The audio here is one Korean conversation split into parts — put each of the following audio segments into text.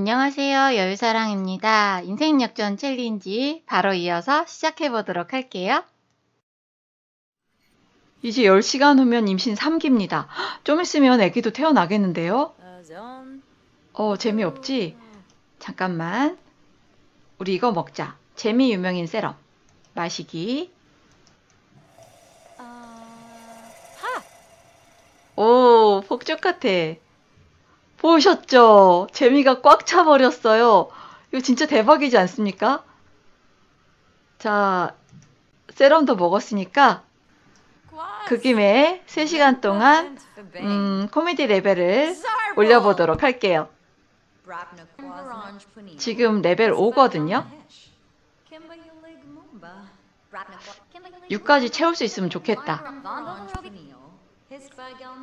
안녕하세요. 여유사랑입니다. 인생 역전 챌린지 바로 이어서 시작해 보도록 할게요. 이제 10시간 후면 임신 3기입니다. 좀 있으면 아기도 태어나겠는데요? 어, 재미없지? 잠깐만. 우리 이거 먹자. 재미 유명인 세럼. 마시기. 오, 폭죽 같아. 보셨죠? 재미가 꽉 차버렸어요. 이거 진짜 대박이지 않습니까? 자, 세럼도 먹었으니까 그 김에 3시간 동안 음, 코미디 레벨을 올려보도록 할게요. 지금 레벨 5거든요. 6까지 채울 수 있으면 좋겠다.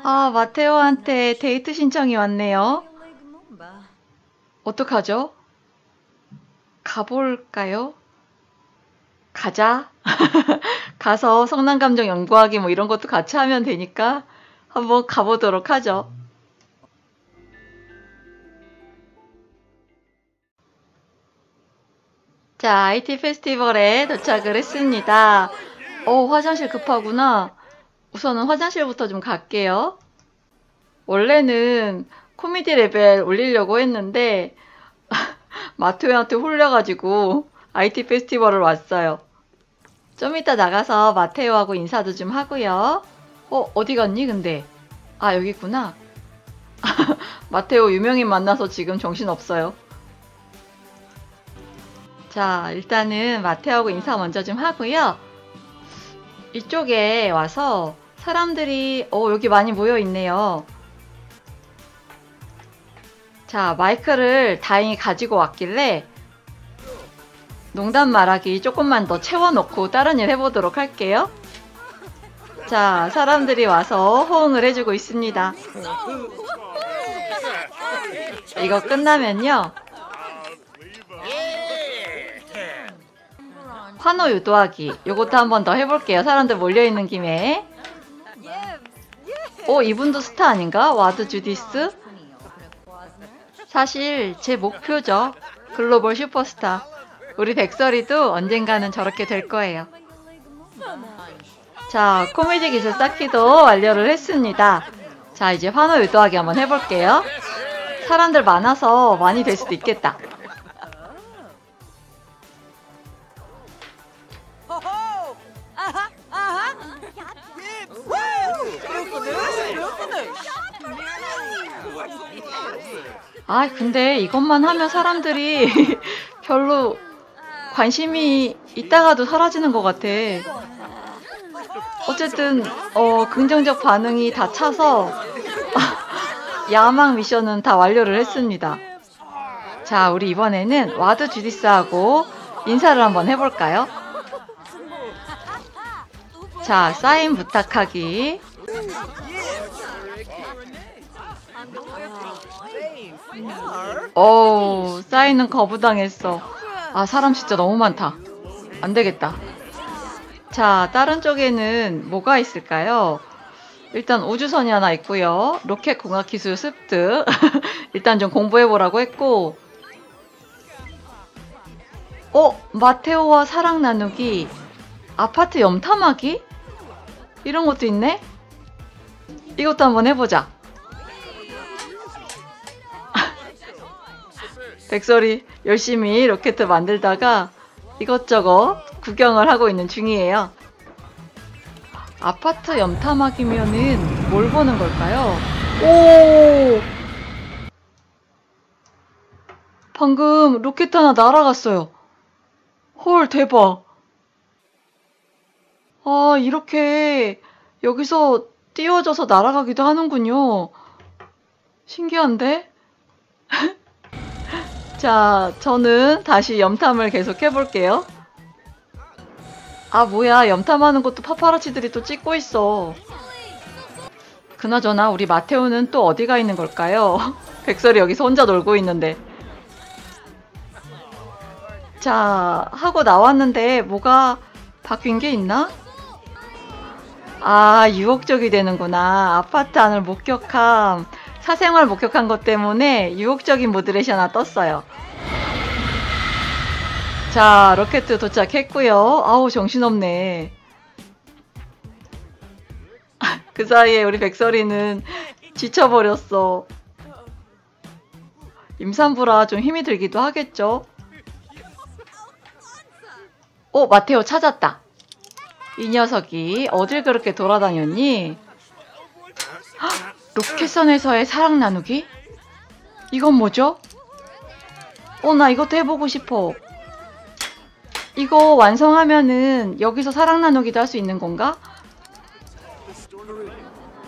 아, 마테오한테 데이트 신청이 왔네요. 어떡하죠? 가볼까요? 가자. 가서 성난감정 연구하기 뭐 이런 것도 같이 하면 되니까 한번 가보도록 하죠. 자, IT 페스티벌에 도착을 했습니다. 어, 화장실 급하구나. 우선은 화장실부터 좀 갈게요. 원래는 코미디 레벨 올리려고 했는데 마토한테 홀려가지고 IT 페스티벌을 왔어요. 좀 이따 나가서 마테오하고 인사도 좀 하고요. 어, 어디 갔니 근데? 아, 여기 있구나. 마테오 유명인 만나서 지금 정신 없어요. 자, 일단은 마테오하고 인사 먼저 좀 하고요. 이쪽에 와서 사람들이 어 여기 많이 모여 있네요. 자 마이크를 다행히 가지고 왔길래 농담 말하기 조금만 더 채워놓고 다른 일 해보도록 할게요. 자 사람들이 와서 호응을 해주고 있습니다. 이거 끝나면요. 환호 유도하기 요것도 한번 더 해볼게요. 사람들 몰려있는 김에 어 이분도 스타 아닌가? 와드 주디스? 사실 제 목표죠. 글로벌 슈퍼스타. 우리 백설이도 언젠가는 저렇게 될 거예요. 자, 코미디 기술 쌓기도 완료를 했습니다. 자, 이제 환호 유도하기 한번 해볼게요. 사람들 많아서 많이 될 수도 있겠다. 아, 근데 이것만 하면 사람들이 별로 관심이 있다가도 사라지는 것 같아. 어쨌든, 어, 긍정적 반응이 다 차서, 야망 미션은 다 완료를 했습니다. 자, 우리 이번에는 와드 주디스하고 인사를 한번 해볼까요? 자, 사인 부탁하기. 오, 사인은 거부당했어. 아, 사람 진짜 너무 많다. 안 되겠다. 자, 다른 쪽에는 뭐가 있을까요? 일단 우주선이 하나 있고요. 로켓 공학 기술 습득. 일단 좀 공부해 보라고 했고. 어, 마테오와 사랑 나누기. 아파트 염탐하기? 이런 것도 있네? 이것도 한번 해보자. 백설이 열심히 로켓 만들다가 이것저것 구경을 하고 있는 중이에요. 아파트 염탐하기면은 뭘 보는 걸까요? 오! 방금 로켓 하나 날아갔어요. 헐, 대박. 아, 이렇게 여기서 띄워져서 날아가기도 하는군요. 신기한데? 자, 저는 다시 염탐을 계속 해볼게요. 아, 뭐야. 염탐하는 것도 파파라치들이 또 찍고 있어. 그나저나 우리 마테오는 또 어디가 있는 걸까요? 백설이 여기서 혼자 놀고 있는데. 자, 하고 나왔는데 뭐가 바뀐 게 있나? 아, 유혹적이 되는구나. 아파트 안을 목격함. 사생활 목격한 것 때문에 유혹적인 모드레시 하나 떴어요. 자, 로켓 도착했고요. 아우, 정신없네. 그 사이에 우리 백설이는 지쳐버렸어. 임산부라 좀 힘이 들기도 하겠죠? 오, 마테오 찾았다. 이 녀석이 어딜 그렇게 돌아다녔니? 헉, 로켓선에서의 사랑 나누기? 이건 뭐죠? 어, 나 이것도 해보고 싶어. 이거 완성하면은 여기서 사랑 나누기도 할 수 있는 건가?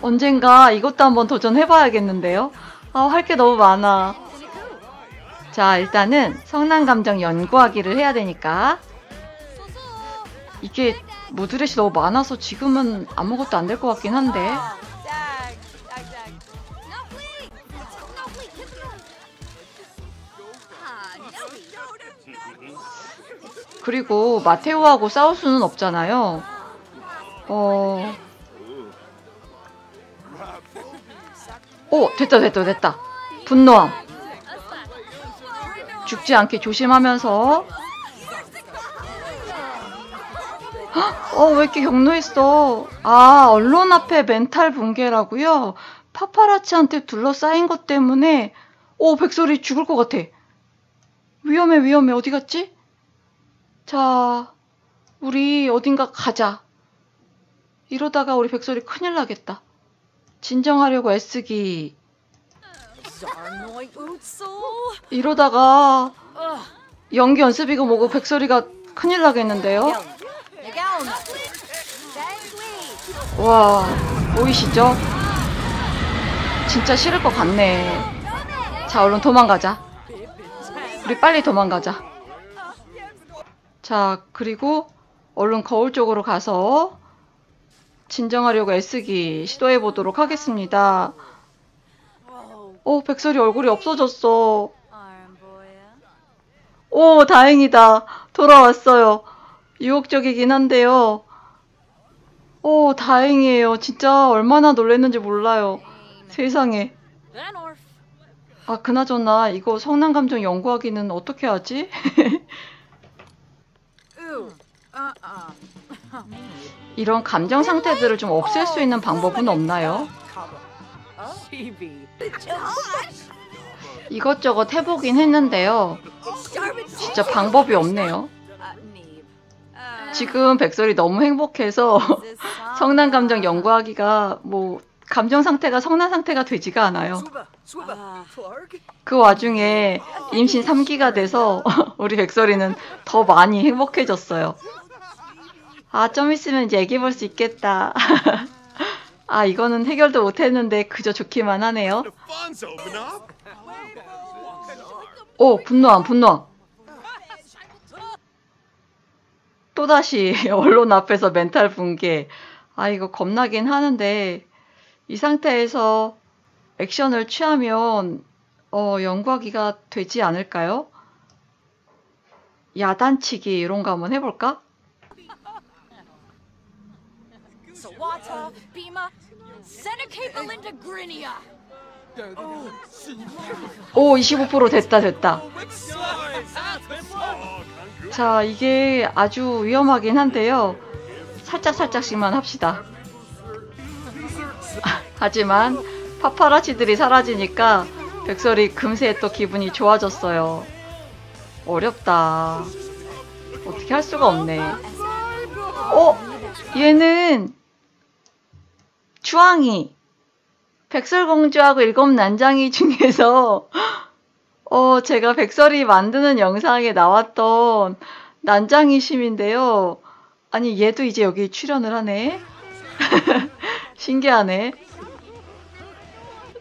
언젠가 이것도 한번 도전해봐야겠는데요? 아, 할 게 너무 많아. 자, 일단은 성난 감정 연구하기를 해야 되니까. 이게 모드렛이 너무 많아서 지금은 아무것도 안 될 것 같긴 한데. 그리고 마테오하고 싸울 수는 없잖아요. 어. 오, 됐다, 됐다, 됐다. 분노함. 죽지 않게 조심하면서. 헉, 어, 왜 이렇게 경로했어? 아, 언론 앞에 멘탈 붕괴라고요? 파파라치한테 둘러싸인 것 때문에, 오, 백설이 죽을 것 같아. 위험해, 위험해. 어디 갔지? 자, 우리 어딘가 가자. 이러다가 우리 백설이 큰일 나겠다. 진정하려고 애쓰기. 이러다가 연기 연습이고 뭐고 백설이가 큰일 나겠는데요? 와, 보이시죠? 진짜 싫을 것 같네. 자, 얼른 도망가자. 우리 빨리 도망가자. 자, 그리고 얼른 거울 쪽으로 가서 진정하려고 애쓰기 시도해 보도록 하겠습니다. 오, 백설이 얼굴이 없어졌어. 오, 다행이다. 돌아왔어요. 유혹적이긴 한데요. 오, 다행이에요. 진짜 얼마나 놀랬는지 몰라요. 세상에. 아, 그나저나 이거 성난 감정 연구하기는 어떻게 하지? 이런 감정 상태들을 좀 없앨 수 있는 방법은 없나요? 이것저것 해보긴 했는데요. 진짜 방법이 없네요. 지금 백설이 너무 행복해서 성난 감정 연구하기가 뭐 감정 상태가 성난 상태가 되지가 않아요. 그 와중에 임신 3기가 돼서 우리 백설이는 더 많이 행복해졌어요. 아, 좀 있으면 이제 얘기해 볼수 있겠다. 아, 이거는 해결도 못 했는데 그저 좋기만 하네요. 오, 분노함, 분노함. 또다시 언론 앞에서 멘탈 붕괴. 아, 이거 겁나긴 하는데, 이 상태에서 액션을 취하면, 어, 연구하기가 되지 않을까요? 야단치기 이런 거 한번 해볼까? Sawata, Bima, Seneca Belinda Grinia. 오, 25% 됐다, 됐다. 자, 이게 아주 위험하긴 한데요. 살짝살짝씩만 합시다. 하지만 파파라치들이 사라지니까 백설이 금세 또 기분이 좋아졌어요. 어렵다. 어떻게 할 수가 없네. 어? 얘는 주황이 백설공주하고 일곱 난장이 중에서 어 제가 백설이 만드는 영상에 나왔던 난장이 심인데요. 아니 얘도 이제 여기 출연을 하네. 신기하네.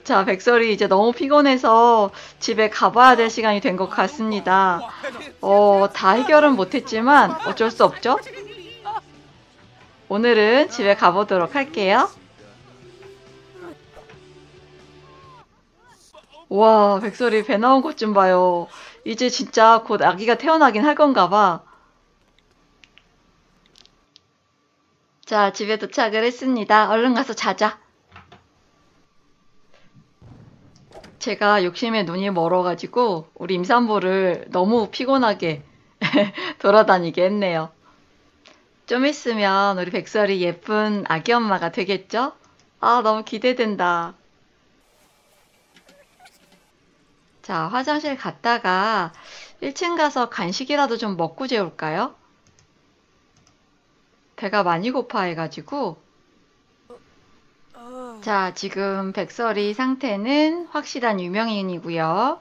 자, 백설이 이제 너무 피곤해서 집에 가봐야 될 시간이 된 것 같습니다. 어, 다 해결은 못했지만 어쩔 수 없죠? 오늘은 집에 가보도록 할게요. 와, 백설이 배 나온 것 좀 봐요. 이제 진짜 곧 아기가 태어나긴 할 건가 봐. 자, 집에 도착을 했습니다. 얼른 가서 자자. 제가 욕심에 눈이 멀어가지고 우리 임산부를 너무 피곤하게 돌아다니게 했네요. 좀 있으면 우리 백설이 예쁜 아기 엄마가 되겠죠? 아, 너무 기대된다. 자, 화장실 갔다가 1층 가서 간식이라도 좀 먹고 재울까요? 배가 많이 고파해가지고. 자, 지금 백설이 상태는 확실한 유명인이고요.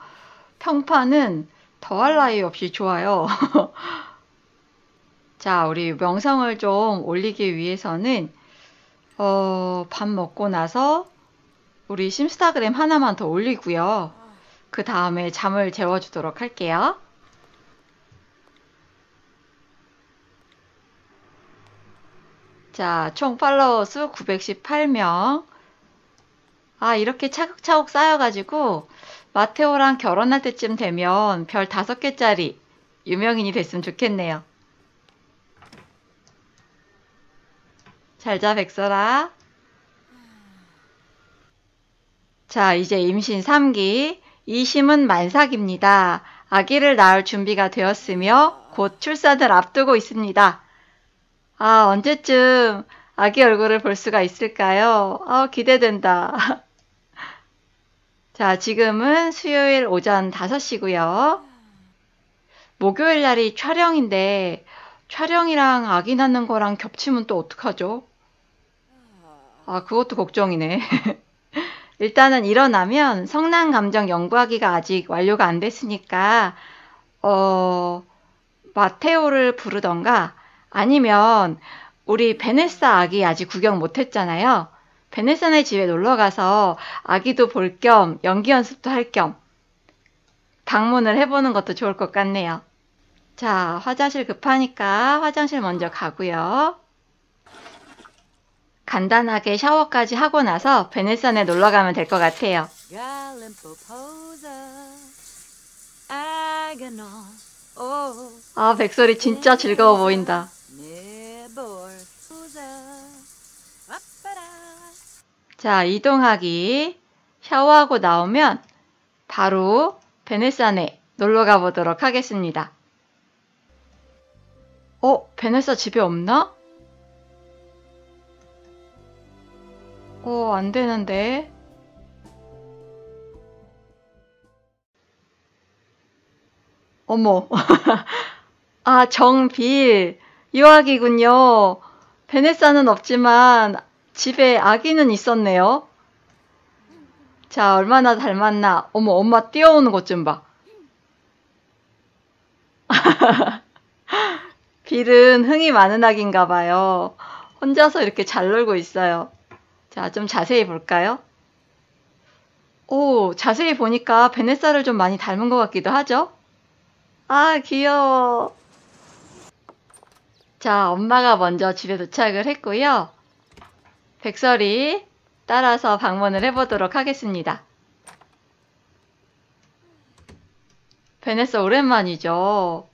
평판은 더할 나위 없이 좋아요. 자, 우리 명성을 좀 올리기 위해서는 어, 밥 먹고 나서 우리 심스타그램 하나만 더 올리고요. 그 다음에 잠을 재워주도록 할게요. 자, 총 팔로워 수 918명. 아, 이렇게 차곡차곡 쌓여가지고 마테오랑 결혼할 때쯤 되면 별 다섯 개짜리 유명인이 됐으면 좋겠네요. 잘자, 백설아. 자, 이제 임신 3기. 이 심은 만삭입니다. 아기를 낳을 준비가 되었으며 곧 출산을 앞두고 있습니다. 아, 언제쯤 아기 얼굴을 볼 수가 있을까요? 아, 기대된다. 자, 지금은 수요일 오전 5시고요. 목요일 날이 촬영인데 촬영이랑 아기 낳는 거랑 겹치면 또 어떡하죠? 아, 그것도 걱정이네. 일단은 일어나면 성난 감정 연구하기가 아직 완료가 안 됐으니까 어 마테오를 부르던가 아니면 우리 베네사 아기 아직 구경 못 했잖아요. 베네사네 집에 놀러 가서 아기도 볼 겸 연기 연습도 할 겸 방문을 해보는 것도 좋을 것 같네요. 자, 화장실 급하니까 화장실 먼저 가고요. 간단하게 샤워까지 하고 나서 베네산에 놀러 가면 될 것 같아요. Oh. 아, 백설이 진짜 즐거워 보인다. 자, 이동하기. 샤워하고 나오면 바로 베네산에 놀러 가보도록 하겠습니다. 어, 베네사 집에 없나? 어, 안 되는데. 어머. 아, 정빌. 유아기군요. 베네사는 없지만 집에 아기는 있었네요. 자, 얼마나 닮았나. 어머, 엄마 뛰어오는 것 좀 봐. 빌은 흥이 많은 아기인가 봐요. 혼자서 이렇게 잘 놀고 있어요. 자, 좀 자세히 볼까요? 오, 자세히 보니까 베네사를 좀 많이 닮은 것 같기도 하죠? 아, 귀여워. 자, 엄마가 먼저 집에 도착을 했고요. 백설이 따라서 방문을 해보도록 하겠습니다. 베네사 오랜만이죠.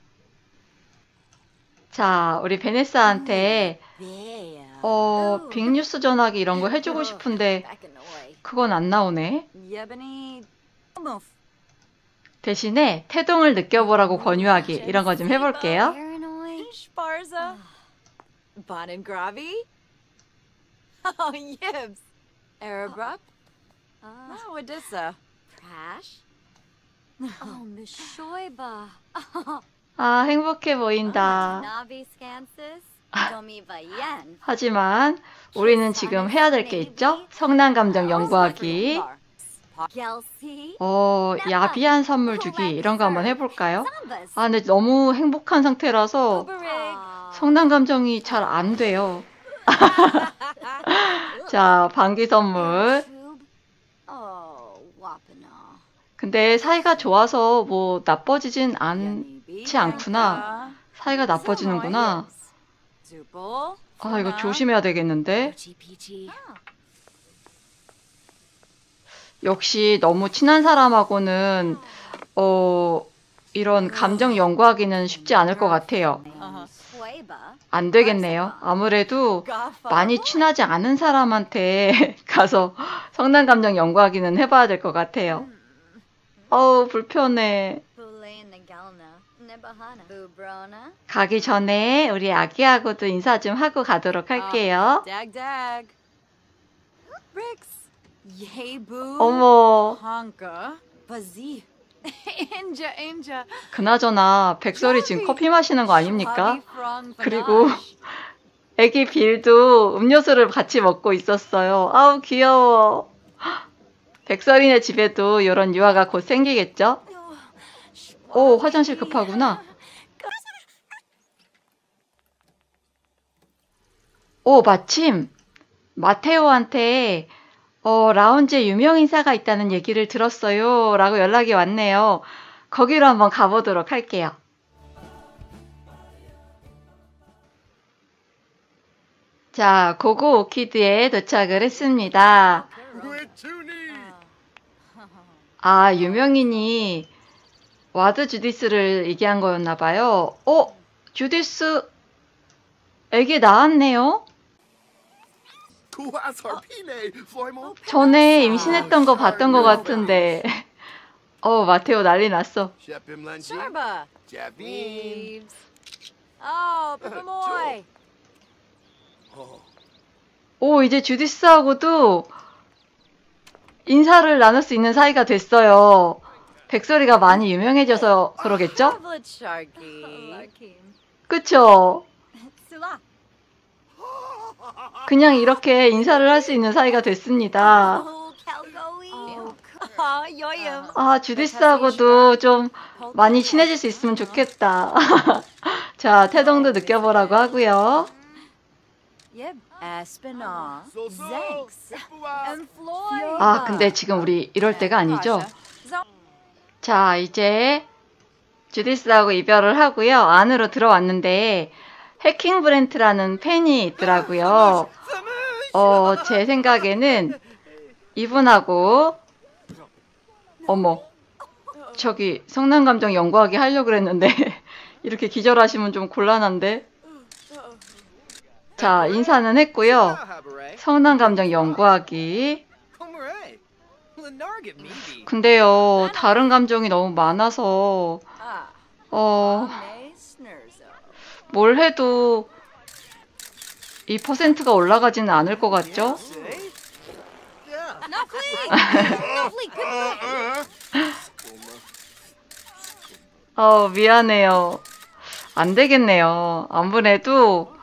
자, 우리 베네사한테 There. 어, 빅뉴스 전화기 이런 거 해주고 싶은데. 그건 안 나오네. 대신에 태동을 느껴보라고 권유하기 이런 거 좀 해볼게요. Oh. Ah. Oh. 아, 행복해 보인다. 하지만 우리는 지금 해야 될 게 있죠? 성난 감정 연구하기. 어, 야비한 선물 주기 이런 거 한번 해볼까요? 아, 근데 너무 행복한 상태라서. 성난 감정이 잘 안 돼요. 자, 방귀 선물. Wapana. 근데 사이가 좋아서 뭐 나빠지진 않지 않구나. 사이가 나빠지는구나. 아, 이거 조심해야 되겠는데. 역시 너무 친한 사람하고는 어 이런 감정 연구하기는 쉽지 않을 것 같아요. 안 되겠네요. 아무래도. 많이 친하지 않은 사람한테 가서 성난 감정 연구하기는 해봐야 될 것 같아요. 어우, 불편해. 가기 전에 우리 아기하고도 인사 좀 하고 가도록 할게요. Yay boo. 어머. 그나저나 백설이 지금 커피 마시는 거 아닙니까? 그리고. 애기 빌도 음료수를 같이 먹고 있었어요. 아우, 귀여워. 백설이네 집에도 이런 유아가 곧 생기겠죠? 오, 화장실 급하구나. 오, 마침 마테오한테 어, 라운지에 유명 인사가 있다는 얘기를 들었어요. 라고 연락이 왔네요. 거기로 한번 가보도록 할게요. 자, 고고 오키드에 도착을 했습니다. 아, 유명인이 와드 주디스를 얘기한 거였나 봐요. 어? 주디스 애기 낳았네요? 전에 임신했던 거 봤던 거 같은데. 어, 마테오 난리 났어. Papamoy. 오, 이제 주디스하고도 인사를 나눌 수 있는 사이가 됐어요. 백설이가 많이 유명해져서 그러겠죠? 그쵸? 그냥 이렇게 인사를 할 수 있는 사이가 됐습니다. 아, 주디스하고도 좀 많이 친해질 수 있으면 좋겠다. 자, 태동도 느껴보라고 하고요. 아, 근데 지금 우리 이럴 때가 아니죠? 자, 이제 주디스하고 이별을 하고요. 안으로 들어왔는데 해킹 브랜트라는 팬이 있더라고요. 어, 제 생각에는 이분하고 어머, 저기 성난 감정 연구하기 하려고 그랬는데 이렇게 기절하시면 좀 곤란한데. 자, 인사는 했고요. 성난 감정 연구하기. 근데요, 다른 감정이 너무 많아서. 어. 뭘 해도 이 퍼센트가 올라가지는 않을 것 같죠? 어, 미안해요. 안 되겠네요. 아무래도.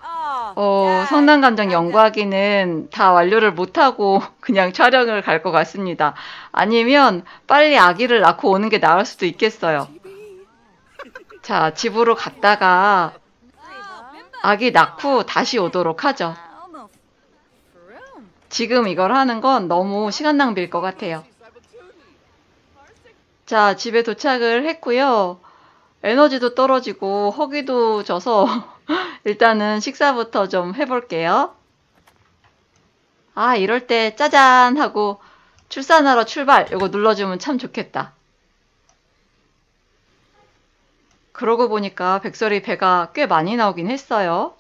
어, 성난감정 연구하기는 다 완료를 못하고 그냥 촬영을 갈 것 같습니다. 아니면 빨리 아기를 낳고 오는 게 나을 수도 있겠어요. 자, 집으로 갔다가 아기 낳고 다시 오도록 하죠. 지금 이걸 하는 건 너무 시간 낭비일 것 같아요. 자, 집에 도착을 했고요. 에너지도 떨어지고 허기도 져서 일단은 식사부터 좀 해볼게요. 아, 이럴 때 짜잔 하고 출산하러 출발 이거 눌러주면 참 좋겠다. 그러고 보니까 백설이 배가 꽤 많이 나오긴 했어요.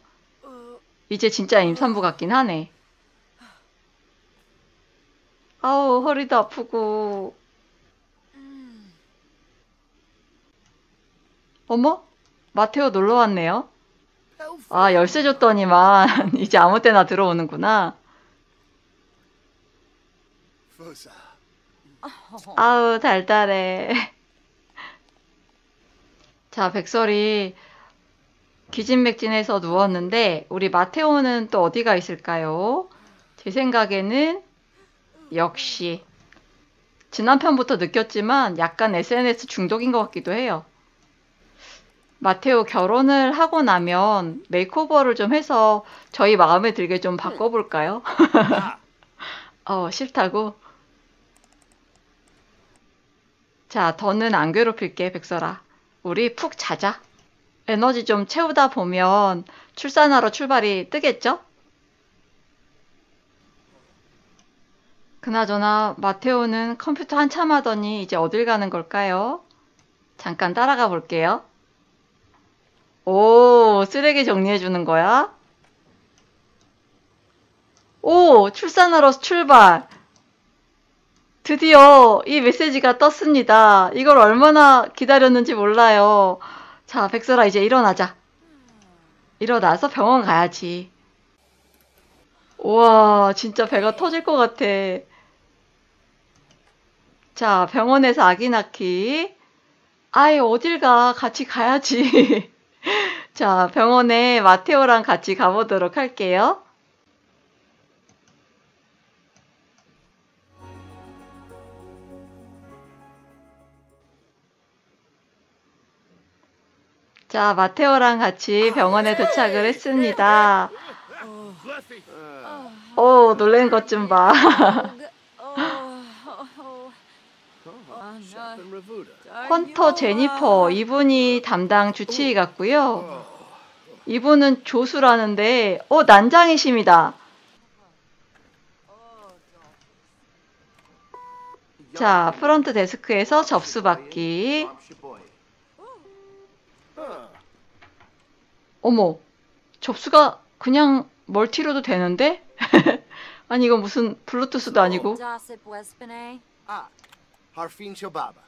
이제 진짜 임산부 같긴 하네. 아우, 허리도 아프고. 어머? 마테오 놀러 왔네요. 아, 열쇠 줬더니만 이제 아무 때나 들어오는구나. 아우, 달달해. 자, 백설이 기진맥진해서 누웠는데, 우리 마테오는 또 어디가 있을까요? 제 생각에는 역시 지난 편부터 느꼈지만 약간 SNS 중독인 것 같기도 해요. 마테오 결혼을 하고 나면 메이크오버를 좀 해서 저희 마음에 들게 좀 바꿔볼까요? 어, 싫다고? 자, 더는 안 괴롭힐게, 백설아. 우리 푹 자자. 에너지 좀 채우다 보면 출산하러 출발이 뜨겠죠? 그나저나 마테오는 컴퓨터 한참 하더니 이제 어딜 가는 걸까요? 잠깐 따라가 볼게요. 오, 쓰레기 정리해 주는 거야? 오, 출산하러 출발. 드디어 이 메시지가 떴습니다. 이걸 얼마나 기다렸는지 몰라요. 자, 백설아, 이제 일어나자. 일어나서 병원 가야지. 우와, 진짜 배가 터질 것 같아. 자, 병원에서 아기 낳기. 아이, 어딜 가? 같이 가야지. 자, 병원에 마테오랑 같이 가보도록 할게요. 자, 마테오랑 같이 병원에 도착을 했습니다. 오, 놀란 것 좀 봐. 헌터 제니퍼, 이분이 담당 주치의 같고요. 이분은 조수라는데, 어, 난장이십니다. 자, 프런트 데스크에서 접수받기. 어머, 접수가 그냥 멀티로도 되는데? 아니, 이거 무슨 블루투스도 아니고. Harfin Shababa.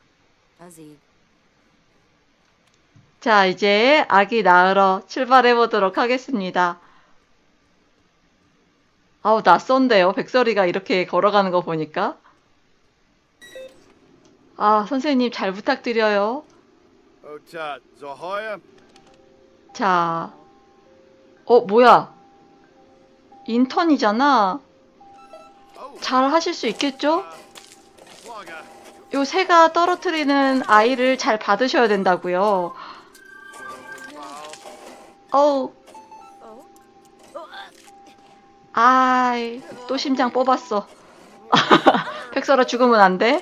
Azib. 자, 이제 아기 낳으러 출발해 보도록 하겠습니다. 아우, 낯선데요. 백설이가 이렇게 걸어가는 거 보니까. 아, 선생님 잘 부탁드려요. Zohoya. 자, 어, 뭐야? 인턴이잖아. 잘 하실 수 있겠죠? 요 새가 떨어뜨리는 아이를 잘 받으셔야 된다고요. 어우. 아이, 또 심장 뽑았어. 백설아 죽으면 안 돼?